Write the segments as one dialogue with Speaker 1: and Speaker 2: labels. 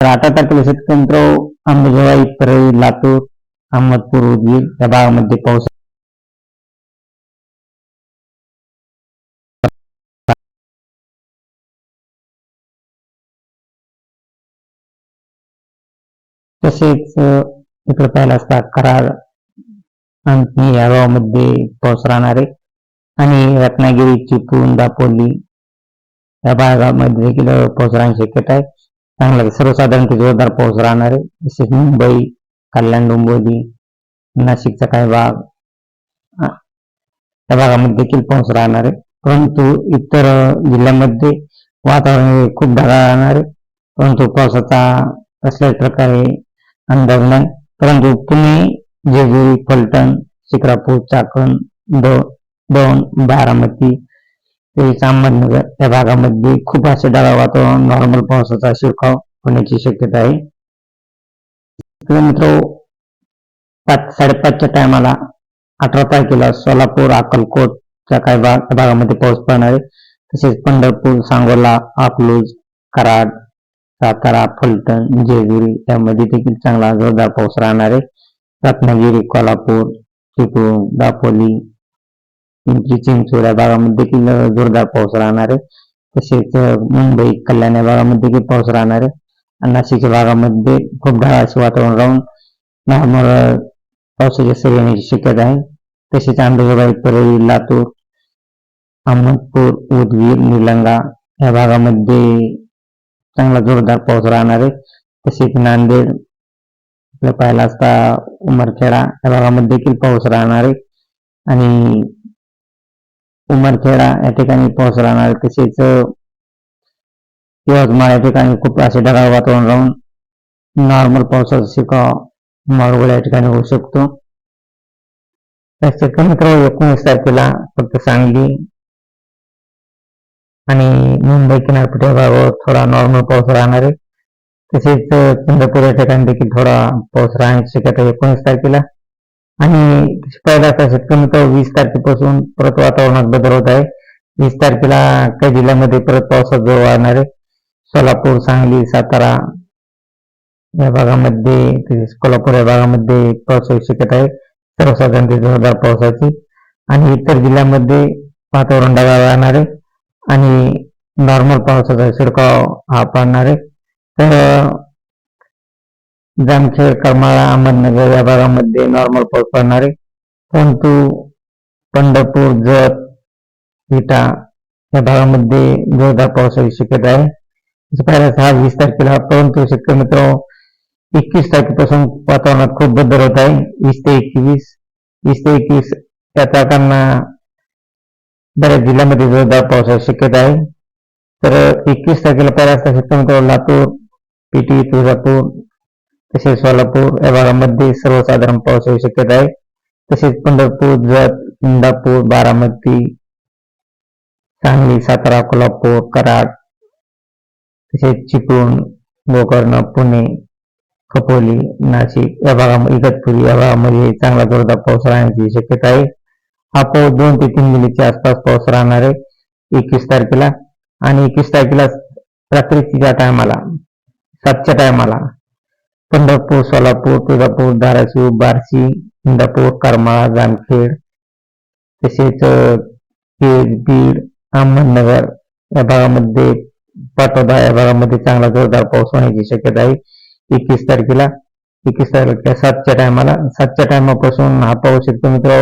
Speaker 1: तर अठरा तारखेला शेतकरी अंबेजवाई परळी लातूर अहमदपूर उदगीर या भागामध्ये पाऊस तसेच इकडे पाहिला असता कराड आणि या गावामध्ये पाऊस राहणार आहे. आणि रत्नागिरी चिपळूण दापोली या भागामध्ये देखील पाऊस राहण्याची शक्यता आहे. चांगला सर्वसाधारण जोरदार पाऊस राहणार आहे. तसेच मुंबई कल्याण डोंबिवली नाशिकचा काही भाग. त्या भागामध्ये देखील पाऊस राहणार आहे. परंतु इतर जिल्ह्यामध्ये वातावरण हे खूप ढगाळ राहणार आहे. परंतु पावसाचा कसल्याच प्रकारे अंदाज नाही. परंतु पुणे जेजुरी फलटण शिक्रापूर चाकण दो दौंड बारामती ते अहमदनगर या भागामध्ये खूप असे ढगाळ वातावरण नॉर्मल पावसाचा शिरकाव होण्याची शक्यता आहे. मित्र पाच साडेपाचच्या टायमाला अठरा तारखेला सोलापूर अक्कलकोटच्या काही भाग भागामध्ये पाऊस पडणार आहे. तसेच पंढरपूर सांगोला अकलूज कराड सातारा फलटण जेजुरी यामध्ये देखील चांगला जोरदार पाऊस राहणार आहे. रत्नागिरी कोल्हापूर चिपळूण दापोली पिंपरी चिंचवड या भागामध्ये देखील जोरदार पाऊस राहणार आहे. तसेच मुंबई कल्याण या भागामध्ये देखील पाऊस राहणार आहे. नाशिकच्या भागामध्ये खूप ढाळाचे वातावरण राहून नॉर्मल पावसाची सर येण्याची शक्यता आहे. तसेच आंबेजोगाई परळी लातूर अहमदपूर उदगीर निलंगा या भागामध्ये चांगला जोरदार पाऊस राहणार आहे. तसेच नांदेड आपलं पाहिला असता उमरखेडा या भागामध्ये देखील पाऊस राहणार आहे. आणि उमरखेडा या ठिकाणी पाऊस राहणार तसेच यवतमाळ या ठिकाणी खूप असे ढगाळ वातावरण राहून नॉर्मल पावसाचा शिकाव माळवड या ठिकाणी होऊ शकतो. त्याच्या मित्र एकोणीस तारखेला फक्त सांगली आणि मुंबई किनारपट्टी भागावर थोडा नॉर्मल पाऊस राहणार आहे. तसेच चंद्रपूर या ठिकाणी देखील थोडा पाऊस राहण्याची शक्यता एकोणीस तारखेला. आणि पहिला असा कमी मित्र वीस तारखेपासून परत वातावरणात बदल होत आहे. वीस तारखेला काही जिल्ह्यामध्ये परत पावसात जोर वाढणार आहे. सोलापूर सांगली सातारा या भागामध्ये तसेच कोल्हापूर या भागामध्ये पावसाची शक्यता आहे. सर्वसाधारण ते जोरदार पावसाची आणि इतर जिल्ह्यामध्ये वातावरण ढगाळ राहणार आहे आणि नॉर्मल पावसाचा शिडकाव हा पाडणार आहे. तर जामखेड करमाळा अहमदनगर या भागामध्ये नॉर्मल पाऊस पडणार आहे. परंतु पंढरपूर जत विटा या भागामध्ये जोरदार पावसाची शक्यता आहे. तसं पाहिलं हा वीस तारखेला परंतु शेतकरी मित्र एकवीस तारखेपासून वातावरणात खूप बदल होत आहे. वीस ते एकवीस वीस ते एकवीस या तारखांना बऱ्याच जिल्ह्यामध्ये जोरदार पावसाची शक्यता आहे. तर एकवीस तारखेला पहिला असता शेतकरी मित्र लातूर पेटी तुळजापूर तसेच सोलापूर या भागामध्ये सर्वसाधारण पावसाची शक्यता आहे. तसेच पंढरपूर जत इंदापूर बारामती सांगली सातारा कोल्हापूर कराड तसेच चिपळूण गोकर्ण पुणे कपोली नाशिक या भागामध्ये इगतपुरी या भागामध्ये चांगला जोरदार पाऊस राहण्याची शक्यता आहे. हा पाऊस दोन ते तीन मिलीच्या आसपास पाऊस राहणार आहे एकवीस तारखेला. आणि एकवीस तारखेला रात्रीच्या टायमाला सातच्या टायमाला पंढरपूर सोलापूर तुळजापूर धाराशिव बार्शी इंदापूर करमाळा जामखेड तसेच केज बीड अहमदनगर या भागामध्ये पाटोदा या भागामध्ये चांगला जोरदार पाऊस होण्याची शक्यता आहे. एकवीस तारखेला एकवीस तारखेला सातच्या टायमाला सातच्या टायमापासून हा पाऊस शकतो मित्र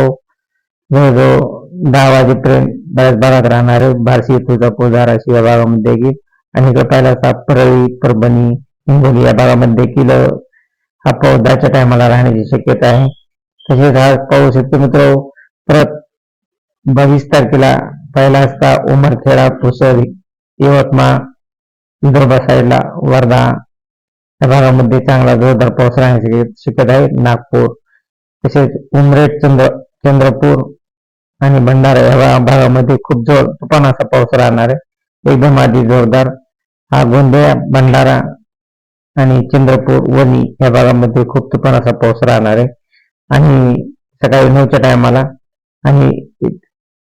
Speaker 1: जवळजवळ दहा वाजेपर्यंत बऱ्याच भागात राहणार आहे. बार्शी तुळजापूर धाराशिव या भागामध्ये आणि इकडे पाहिला परळी परभणी हिंगोली या भागामध्ये देखील हा पौदाच्या टायमाला राहण्याची शक्यता आहे. तसेच हा पाऊस येतो मित्र परत बावीस तारखेला पहिला असता उमरखेडा पुसर यवतमाळ विदर्भा साईडला वर्धा या भागामध्ये चांगला जोरदार पाऊस राहण्याची शक्यता आहे. नागपूर तसेच उमरेड चंद्र चंद्रपूर आणि भंडारा या भागामध्ये खूप जोर तुफान असा पाऊस राहणार आहे. एकदम आधी जोरदार. हा गोंदिया भंडारा आणि चंद्रपूर वणी या भागामध्ये खूप तुफानाचा पाऊस राहणार आहे. आणि सकाळी नऊच्या टायमाला आणि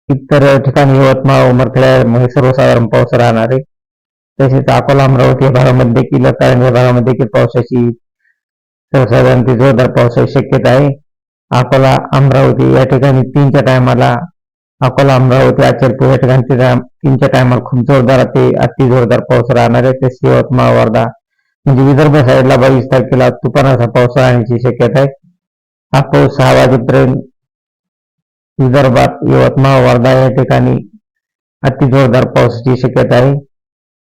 Speaker 1: इतर ठिकाणी यवतमाळ उमरखेड्यामध्ये म्हणजे सर्वसाधारण पाऊस राहणार आहे. तसेच अकोला अमरावती या भागामध्ये देखील कारण या भागामध्ये देखील पावसाची सर्वसाधारण ते जोरदार पावसाची शक्यता आहे. अकोला अमरावती या ठिकाणी तीनच्या टायमाला अकोला अमरावती अचलपूर या ठिकाणी तीनच्या टायमाला खूप जोरदार ते अति जोरदार पाऊस राहणार आहे. तसेच यवतमाळ वर्धा म्हणजे विदर्भ साईडला बावीस तारखेला तुफानाचा पाऊस राहण्याची शक्यता आहे. हा पाऊस सहा वाजेपर्यंत विदर्भात यवतमाळ वर्धा या ठिकाणी अति जोरदार पावसाची शक्यता आहे.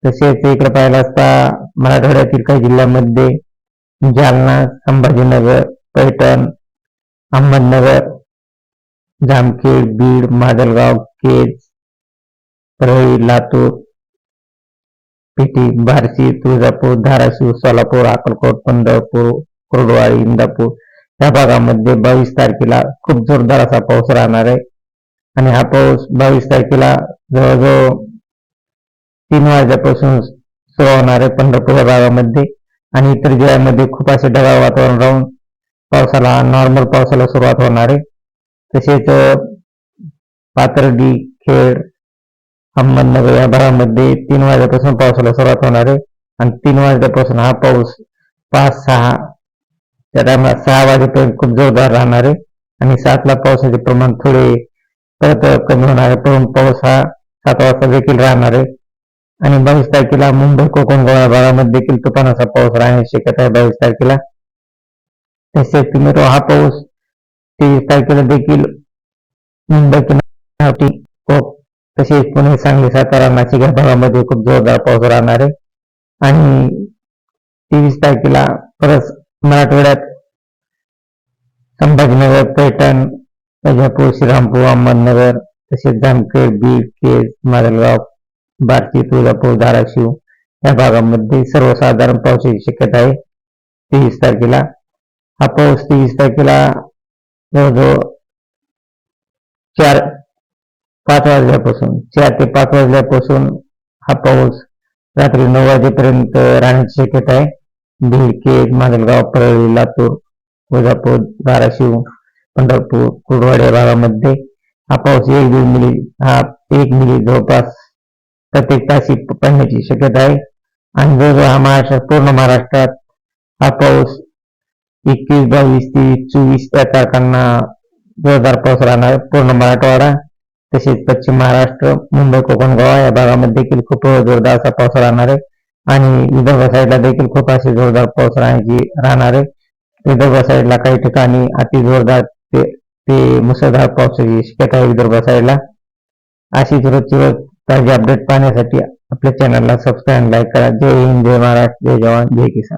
Speaker 1: तसेच इकडे पाहिलं असता मराठवाड्यातील काही जिल्ह्यांमध्ये जालना संभाजीनगर पैठण अहमदनगर जामखेड बीड माजलगाव केज परळी लातूर पेटी बार्शी तुळजापूर धाराशिव सोलापूर अक्कलकोट पंढरपूर कुर्डवाडी इंदापूर या भागामध्ये बावीस तारखेला खूप जोरदार असा पाऊस राहणार आहे. आणि हा पाऊस बावीस तारखेला जवळजवळ तीन वाजल्यापासून सुरू होणार आहे पंढरपूर या भागामध्ये. आणि इतर जिल्ह्यांमध्ये खूप असे ढगाळ वातावरण राहून पावसाला नॉर्मल पावसाला सुरुवात होणार आहे. तसेच पाथर्डी खेड अहमदनगर या भागामध्ये तीन वाजल्यापासून पावसाला सुरुवात होणार आहे. आणि तीन वाजल्यापासून हा पाऊस पाच सहा त्या टायमाला सहा वाजेपर्यंत खूप जोरदार राहणार आहे. आणि सातला पावसाचे प्रमाण थोडे परत कमी होणार आहे. पण पाऊस हा सात वाजता देखील राहणार आहे. आणि बावीस तारखेला मुंबई कोकण गोवा भागामध्ये देखील तुफानाचा पाऊस राहण्याची शक्यता आहे बावीस तारखेला. तसेच तुम्ही हा पाऊस तेवीस तारखेला देखील मुंबई किनारपट्टी तसेच पुणे सांगली सातारा नाशिक या भागामध्ये खूप जोरदार पाऊस राहणार आहे. आणि तेवीस तारखेला परत मराठवाड्यात संभाजीनगर पैठण विजापूर श्रीरामपूर अहमदनगर तसेच जामखेड बीड केज माजलगाव बार्शी तुळजापूर धाराशिव या भागामध्ये सर्वसाधारण पावसाची शक्यता आहे. तेवीस तारखेला हा पाऊस तेवीस तारखेला जवळजवळ चार पाच वाजल्यापासून चार ते पाच वाजल्यापासून हा पाऊस रात्री नऊ वाजेपर्यंत राहण्याची शक्यता आहे. बीड केज माजलगाव परळी लातूर तुळजापूर धाराशिव पंढरपूर कुर्डवाड या भागामध्ये हा पाऊस एक दीड मिली हा एक मिली जवळपास प्रत्येक तासी पडण्याची शक्यता आहे. आणि जवळजवळ हा महाराष्ट्रात पूर्ण महाराष्ट्रात हा पाऊस एकवीस बावीस तेवीस चोवीस या तारखांना जोरदार पाऊस राहणार पूर्ण मराठवाडा तसेच पश्चिम महाराष्ट्र मुंबई कोकण गोवा या भागामध्ये देखील खूप जोरदार असा पाऊस राहणार आहे. आणि विदर्भ साईडला देखील खूप असे जोरदार पाऊस राहण्याची राहणार आहे. विदर्भ साईडला काही ठिकाणी अति जोरदार ते ते मुसळधार पावसाची शक्यता आहे विदर्भ साईडला. अशीच रोजची रोज ताजी अपडेट पाहण्यासाठी आपल्या चॅनलला सबस्क्राईब लाईक करा. जय हिंद जय महाराष्ट्र जय जवान जय किसान.